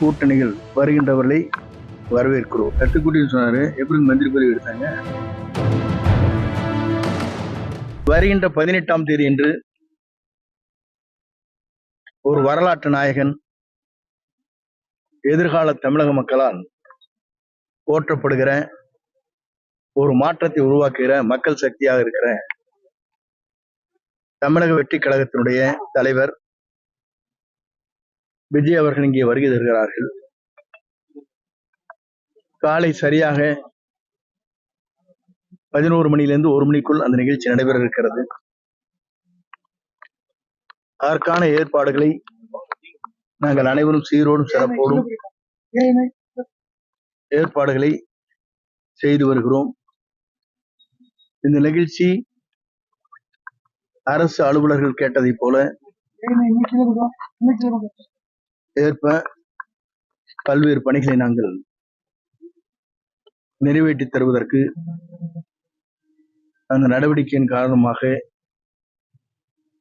கூட்டணிகள் வருகின்றவர்களை வரவேற்கிறோம். கட்டுக்குட்டின்னு சொன்னார் எப்படி மந்திரி பதவி எடுத்தாங்க. வருகின்ற பதினெட்டாம் தேதி என்று ஒரு வரலாற்று நாயகன் எதிர்கால தமிழக மக்களால் போற்றப்படுகிற ஒரு மாற்றத்தை உருவாக்குகிற மக்கள் சக்தியாக இருக்கிற தமிழக வெற்றி கழகத்தினுடைய தலைவர் விஜய் அவர்கள் இங்கே வருகை தருகிறார்கள். காலை சரியாக பதினோரு மணியிலிருந்து ஒரு மணிக்குள் அந்த நிகழ்ச்சி நடைபெற இருக்கிறது அதற்கான ஏற்பாடுகளை நாங்கள் அனைவரும் சீரோடும் சிறப்போடும் ஏற்பாடுகளை செய்து வருகிறோம். இந்த நிகழ்ச்சி அரசு அலுவலர்கள் கேட்டதைப் போல ஏற்ப பல்வேறு பணிகளை நாங்கள் நிறைவேற்றி தருவதற்கு அந்த நடவடிக்கையின் காரணமாக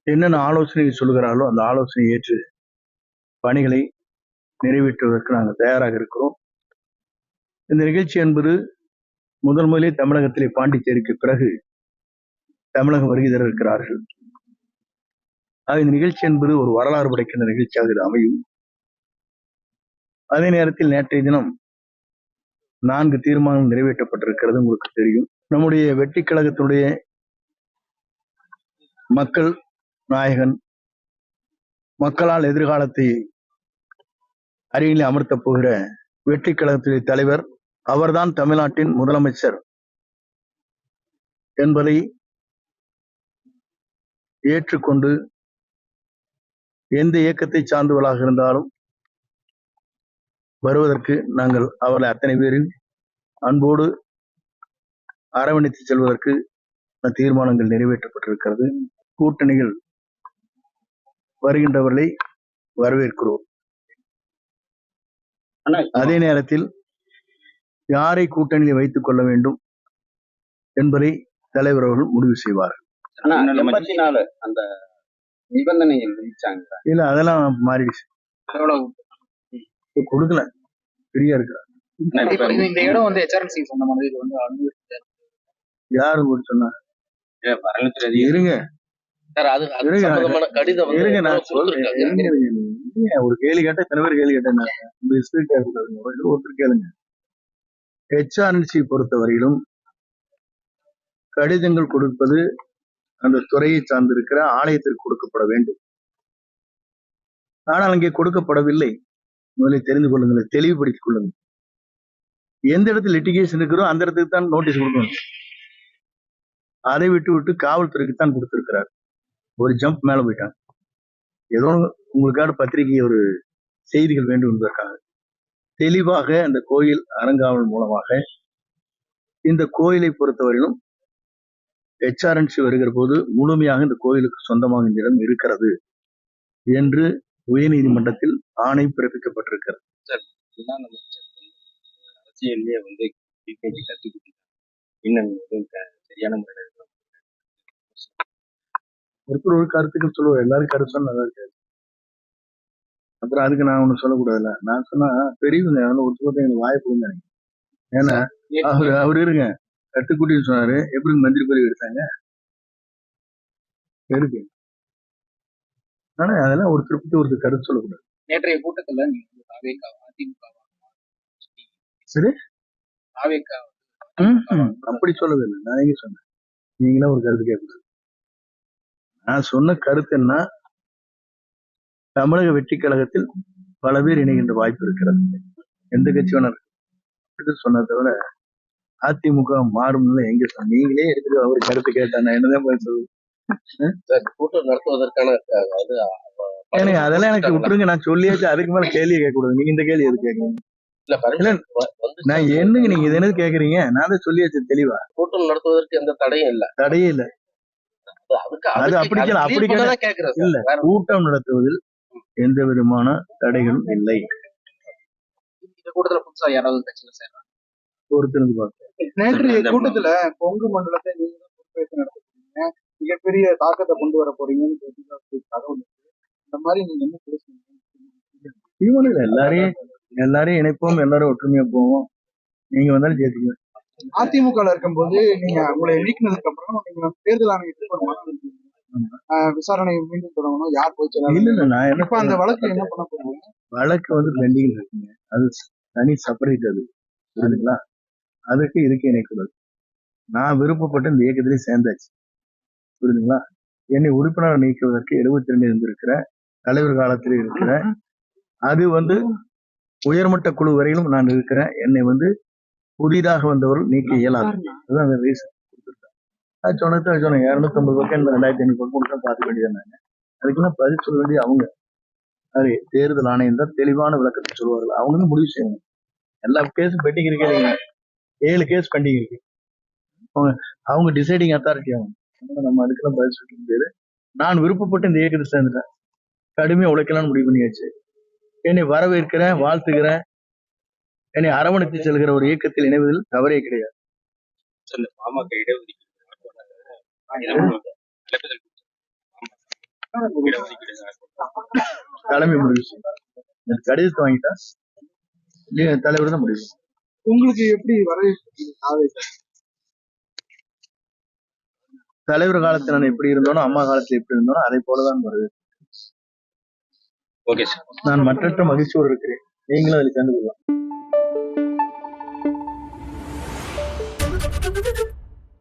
என்னென்ன ஆலோசனை சொல்கிறாரோ அந்த ஆலோசனையை ஏற்று பணிகளை நிறைவேற்றுவதற்கு நாங்கள் தயாராக இருக்கிறோம். இந்த நிகழ்ச்சி என்பது முதல் முதலே தமிழகத்திலே பாண்டிச்சேரிக்கு பிறகு தமிழகம் வருகை தர இருக்கிறார்கள். ஆக இந்த நிகழ்ச்சி என்பது ஒரு வரலாறு படைக்கின்ற நிகழ்ச்சியாக இது அமையும். அதே நேரத்தில் நேற்றைய தினம் நான்கு தீர்மானம் நிறைவேற்றப்பட்டிருக்கிறது உங்களுக்கு தெரியும். நம்முடைய வெற்றி கழகத்தினுடைய மக்கள் நாயகன் மக்களால் எதிர்காலத்தை அருகில் அமர்த்தப் போகிற வெற்றி கழகத்துடைய தலைவர் அவர்தான் தமிழ்நாட்டின் முதலமைச்சர் என்பதை ஏற்றுக்கொண்டு எந்த இயக்கத்தை சார்ந்தவர்களாக இருந்தாலும் வருவதற்கு நாங்கள் அவர்களை அத்தனை பேரையும் அன்போடு அரவணைத்து செல்வதற்கு தீர்மானங்கள் நிறைவேற்றப்பட்டிருக்கிறது. கூட்டணிகள் வருகின்றவர்களை வரவேற்கிறோம். அதே நேரத்தில் யாரை கூட்டணியில் வைத்துக் கொள்ள வேண்டும் என்பதை தலைவர் அவர்கள் முடிவு செய்வார். ஆனா எண்பத்தி நாலு அந்த நிபந்தனைகள் இல்ல அதெல்லாம் மாறிடுச்சு. கொடுக்கல. ஃப்ரீயா இது இந்த இடம் வந்து ஹெச்ஆர்என்சி சொந்தமானது இது வந்து அனுமதி யாரு சொன்னா? பரணித்துறை இருங்க. சார் அது அது இருங்க. சம்பந்தமான கடிதம் வந்து இருங்க நான் சொல்றேன். ஒரு கேள்வி கேட்டா இத்தனை பேர் கேள்வி கேட்டேன் ஒருத்தர் கேளுங்க. ஹெச்ஆர்என்சி பொறுத்தவரையிலும் கடிதங்கள் கொடுப்பது அந்த துறையை சார்ந்திருக்கிற ஆலயத்திற்கு கொடுக்கப்பட வேண்டும். ஆனால் அங்கே கொடுக்கப்படவில்லை. முதலில் தெரிந்து கொள்ளுங்கள் தெளிவுபடுத்திக் கொள்ளுங்கள். எந்த இடத்துல லிட்டிகேஷன் இருக்கிறோ அந்த இடத்துக்கு தான் நோட்டீஸ் கொடுக்கணும். அதை விட்டு விட்டு காவல்துறைக்கு தான் கொடுத்திருக்கிறார். ஒரு ஜம்ப் மேல போயிட்டாங்க ஏதோ உங்களுக்காக பத்திரிகை ஒரு செய்திகள் வேண்டும் என்பதற்காக. தெளிவாக அந்த கோயில் அறங்காவல் மூலமாக இந்த கோயிலை பொறுத்தவரையிலும் ஹெச்ஆர்என்சி வருகிற போது முழுமையாக இந்த கோயிலுக்கு சொந்தமாக இந்த இடம் இருக்கிறது என்று உயர்நீதிமன்றத்தில் ஆணை பிறப்பிக்கப்பட்டிருக்கிறது. அரசியல்லையே வந்து பிகேஜி கத்துக்கிட்டு சரியான முறையில் ஒருத்தர் ஒரு கருத்துக்கள் சொல்லுவார் எல்லாரும் கருத்து சொன்னா நல்லா இருக்காது. அப்புறம் அதுக்கு நான் ஒண்ணு சொல்லக்கூடாதுல்ல. நான் சொன்னா பெரியவங்க யாரும் ஒருத்தர் எனக்கு வாய்ப்பு நினைக்கிறேன். ஏன்னா அவரு அவரு இருங்க. கட்டுக்குட்டின்னு சொன்னாரு. எப்படி மந்திரி பதவி எடுத்தாங்க? இருக்கு. ஆனா அதெல்லாம் ஒருத்தர் பத்தி ஒருத்தர் கருத்து சொல்லக்கூடாது. நேற்றைய கூட்டத்துல சரி. அப்படி சொல்லவே இல்லை நான் எங்க சொன்னேன். நீங்களா ஒரு கருத்து கேட்கக்கூடாது. நான் சொன்ன கருத்து என்ன? தமிழக வெற்றி கழகத்தில் பல பேர் இணைகின்ற வாய்ப்பு இருக்கிறது. எந்த கட்சி வேணா இருக்கு. சொன்ன தவிர அதிமுக மாறும்னு எங்க சொன்ன நீங்களே எடுத்துட்டு அவர் கருத்து கேட்டா நான் என்னதான் சொல்லுவேன்? சார் கூட்டம் நடத்துவதற்கான அதெல்லாம் எனக்கு விட்டுருங்க. நான் சொல்லியாச்சு அதுக்கு மேல கேள்வி கேட்க கூடாது நீங்க இந்த கேள்வி எது வந்து நான் என்னங்க நீங்க இது என்னது கேக்குறீங்க நான் தான் சொல்லியாச்சு தெளிவா. கூட்டம் நடத்துவதற்கு எந்த தடையும் இல்ல. தடையே இல்ல. அது அப்படி அப்படி. கேக்குறேன் இல்ல. கூட்டம் நடத்துவதில் எந்த விதமான தடைகளும் இல்லை. இந்த கூட்டத்துல புதுசா யாராவது பொறுத்திருந்து பார்ப்போம். நேற்றைய இந்த- கூட்டத்துல கொங்கு மண்டலத்தை நீங்க மிகப்பெரிய தாக்கத்தை கொண்டு வர போறீங்கன்னு தகவல். இந்த மாதிரி நீங்க என்ன பேசுறீங்க? எல்லாரையும் எல்லாரையும் இணைப்போம் எல்லாரும் ஒற்றுமையா போவோம். நீங்க வந்தாலும் ஜெயிச்சுக்குவேன் அதிமுகல இருக்கும்போது நீங்க உங்களை நீக்கினதுக்கு அப்புறம் நீங்க தேர்தல் ஆணையத்துக்கு விசாரணை மீண்டும் தொடங்கணும். யார் போய் இல்ல இல்ல நான் இப்ப அந்த வழக்கு என்ன பண்ண போறீங்க? வழக்கு வந்து பெண்டிங் இருக்குங்க அது தனி செப்பரேட் அது. புரியுதுங்களா அதுக்கு இதுக்கு இணைக்கூடாது நான் விருப்பப்பட்டு இந்த இயக்கத்திலே சேர்ந்தாச்சு. புரியுதுங்களா? என்னை உறுப்பினர் நீக்குவதற்கு எழுபத்தி ரெண்டு இருந்திருக்கிற தலைவர் காலத்தில் இருக்கிற அது வந்து உயர்மட்ட குழு வரையிலும் நான் இருக்கிறேன். என்னை வந்து புதிதாக வந்தவர்கள் நீக்க இயலாது. அதுதான் அந்த ரீசன் கொடுத்துருக்கேன் அது சொன்னது அது சொன்னேன். இரநூத்தி ஐம்பது பக்கம் இந்த ரெண்டாயிரத்தி ஐநூறு பக்கம் தான் பார்த்துக்க வேண்டியதாங்க அதுக்கெல்லாம் பதில் சொல்ல வேண்டிய அவங்க. அது தேர்தல் ஆணையம் தான் தெளிவான விளக்கத்தை சொல்வார்கள். அவங்க தான் முடிவு செய்யணும். எல்லா கேஸும் பெண்டிங் இருக்கே இல்லைங்க. ஏழு கேஸ் பெண்டிங் இருக்கு. அவங்க அவங்க டிசைடிங் அத்தாரிட்டி அதனால நம்ம அதுக்கெல்லாம் பதில் சொல்ல முடியாது. நான் விருப்பப்பட்டு இந்த இயக்கத்தை சேர்ந்துட்டேன். கடுமையா உழைக்கலாம்னு முடிவு பண்ணியாச்சு. என்னை வரவேற்கிறேன் வாழ்த்துகிறேன் என்னை அரவணைத்து செல்கிற ஒரு இயக்கத்தில் இணைவதில் தவறே கிடையாது. தலைமை முடிவு கடிதத்தை வாங்கிட்டா இல்லையா தலைவர் தான் முடிவு செய்யும். உங்களுக்கு எப்படி வரவேற்பு? தலைவர் காலத்துல நான் எப்படி இருந்தோனோ அம்மா காலத்துல எப்படி இருந்தோனோ அதே போலதான் வருது. ஓகே சார் நான் மற்றற்ற மகிழ்ச்சியோடு இருக்கிறேன். நீங்களும் அதில் சேர்ந்து கொள்ளலாம்